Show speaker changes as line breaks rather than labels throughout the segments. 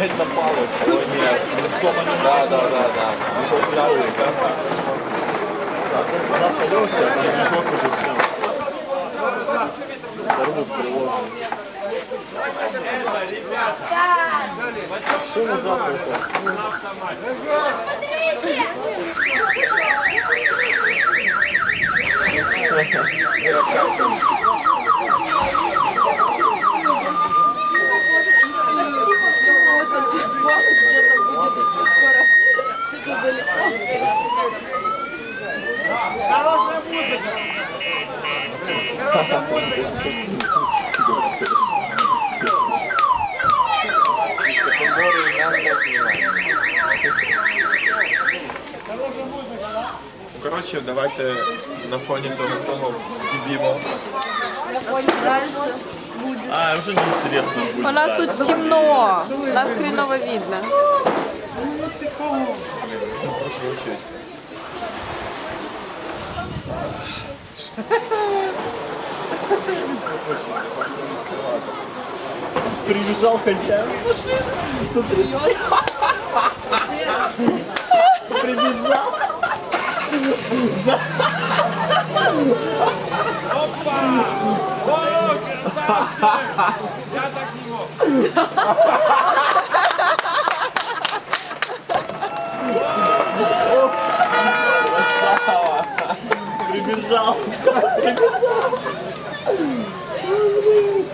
Опять на палец. О, нет. Да, да, да, да. Да. Завтра легкий, а там мешок уже все. Здоровый приложен. Что на завтра это? коротше, давайте на фоні цього всього дібімо.
А, уже не интересно будет.
У нас тут темно. Нас хреново видно.
Прокручусь.
Прибежал хозяин машины. Прибежал. Красава. Прибежал.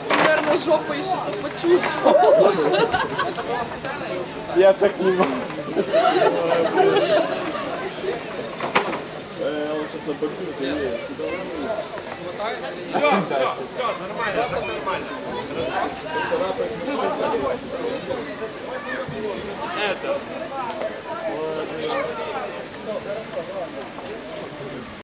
Наверное, жопой что-то почувствовал.
Я так не могу.